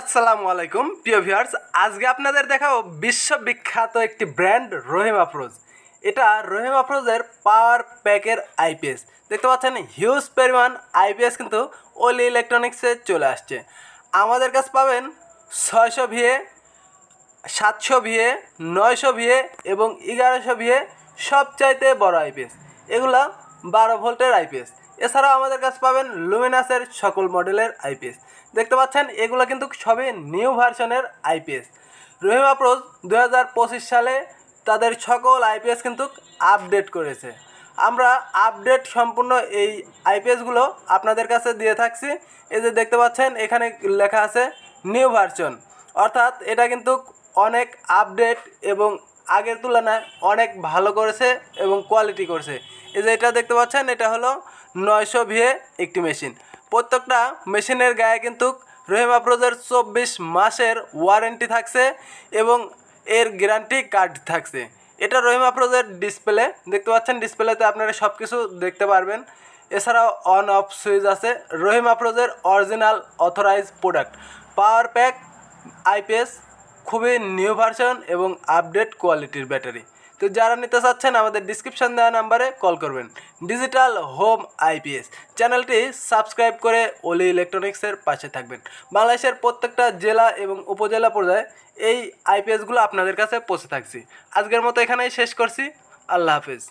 আসসালামু আলাইকুম, প্রিয় ভিউয়ার্স। আজকে আপনাদের দেখাবো বিশ্ববিখ্যাত একটি ব্র্যান্ড রহিম আফরোজ এটা রহিম আফরোজের পাওয়ার প্যাকের আইপিএস দেখতে পাচ্ছেন, হিউজ পরিমাণ আইপিএস কিন্তু ওলি ইলেকট্রনিক্সে চলে আসছে। আমাদের কাছে পাবেন ছয়শো ভিএ, সাতশো ভিএ, নয়শো ভিএ এবং এগারোশো ভিএ সবচাইতে বড় আইপিএস এগুলা বারো ভোল্টের আইপিএস এছাড়াও আমাদের কাছে পাবেন লুমিনাসের সকল মডেলের আইপিএস দেখতে পাচ্ছেন, এগুলো কিন্তু সবই নিউ ভার্সনের আইপিএস রহিম আপ্রোজ দু সালে তাদের সকল আইপিএস কিন্তু আপডেট করেছে। আমরা আপডেট সম্পূর্ণ এই আইপিএসগুলো আপনাদের কাছে দিয়ে থাকছি। এই যে দেখতে পাচ্ছেন, এখানে লেখা আছে নিউ ভার্সন অর্থাৎ এটা কিন্তু অনেক আপডেট এবং আগের তুলনায় অনেক ভালো করেছে এবং কোয়ালিটি করেছে। এই যে এটা দেখতে পাচ্ছেন, এটা হলো নয়শো ভিএ একটি মেশিন প্রত্যেকটা মেশিনের গায়ে কিন্তু রহিম আপ্রোজের চব্বিশ মাসের ওয়ারেন্টি থাকছে এবং এর গ্যারান্টি কার্ড থাকছে। এটা রহিম আপ্রোজের ডিসপ্লে দেখতে পাচ্ছেন ডিসপ্লেতে আপনারা সব কিছু দেখতে পারবেন। এছাড়াও অন অফ সুইচ আছে, Rahim আপ্রোজের original authorize product power pack IPS খুবই নিউ ভার্সন এবং আপডেট কোয়ালিটির ব্যাটারি তো যারা নিতে চাচ্ছেন, আমাদের ডিসক্রিপশন দেওয়া নাম্বারে কল করবেন। ডিজিটাল হোম আইপিএস চ্যানেলটি সাবস্ক্রাইব করে ওলি ইলেকট্রনিক্সের পাশে থাকবেন। বাংলাদেশের প্রত্যেকটা জেলা এবং উপজেলা পর্যায়ে এই আইপিএসগুলো আপনাদের কাছে পৌঁছে থাকছি। আজকের মতো এখানেই শেষ করছি। আল্লাহ হাফিজ।